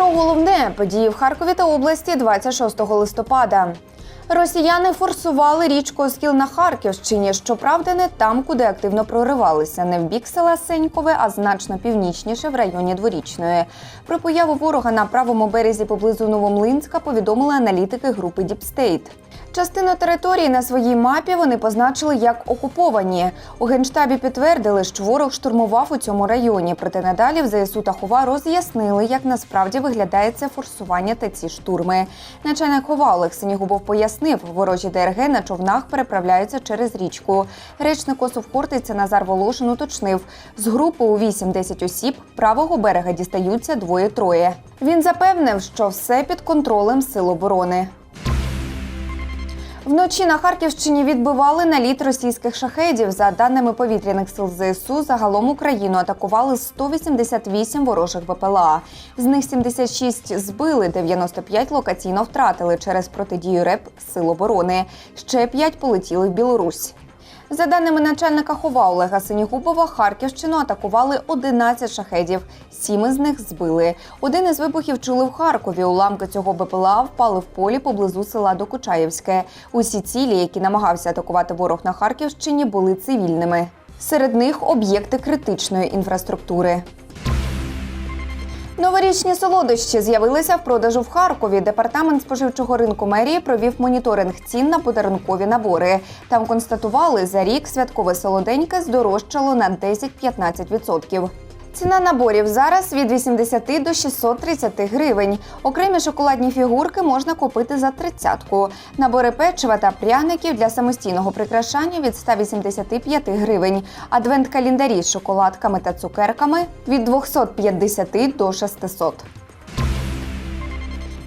Про головне події в Харкові та області 26 листопада. Росіяни форсували річку Оскіл на Харківщині. Щоправда, не там, куди активно проривалися, не в бік села Сенькове, а значно північніше в районі Дворічної. Про появу ворога на правому березі поблизу Новомлинська повідомили аналітики групи Діпстейт. Частину території на своїй мапі вони позначили як окуповані. У генштабі підтвердили, що ворог штурмував у цьому районі. Проте надалі в ЗСУ та Хова роз'яснили, як насправді виглядає це форсування та ці штурми. Начальник Хова Олег Синігубов пояснив, ворожі ДРГ на човнах переправляються через річку. Речник Косовхортиця Назар Волошин уточнив, з групи у 8-10 осіб правого берега дістаються двоє-троє. Він запевнив, що все під контролем сил оборони. Вночі на Харківщині відбивали наліт російських шахедів. За даними повітряних сил ЗСУ, загалом Україну атакували 188 ворожих БПЛА. З них 76 збили, 95 локаційно втратили через протидію РЕП Сил оборони. Ще 5 полетіли в Білорусь. За даними начальника Хова Олега Синігубова, Харківщину атакували 11 шахедів. Сім із них збили. Один із вибухів чули в Харкові. Уламки цього БПЛА впали в полі поблизу села Докучаєвське. Усі цілі, які намагався атакувати ворог на Харківщині, були цивільними. Серед них об'єкти критичної інфраструктури. Новорічні солодощі з'явилися в продажу в Харкові. Департамент споживчого ринку мерії провів моніторинг цін на подарункові набори. Там констатували, за рік святкове солоденьке здорожчало на 10-15%. Ціна наборів зараз від 80 до 630 гривень. Окремі шоколадні фігурки можна купити за тридцятку. Набори печива та пряників для самостійного прикрашання від 185 гривень. Адвент-календарі з шоколадками та цукерками від 250 до 600.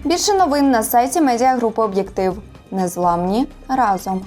Більше новин на сайті медіагрупи Об'єктив. Незламні разом.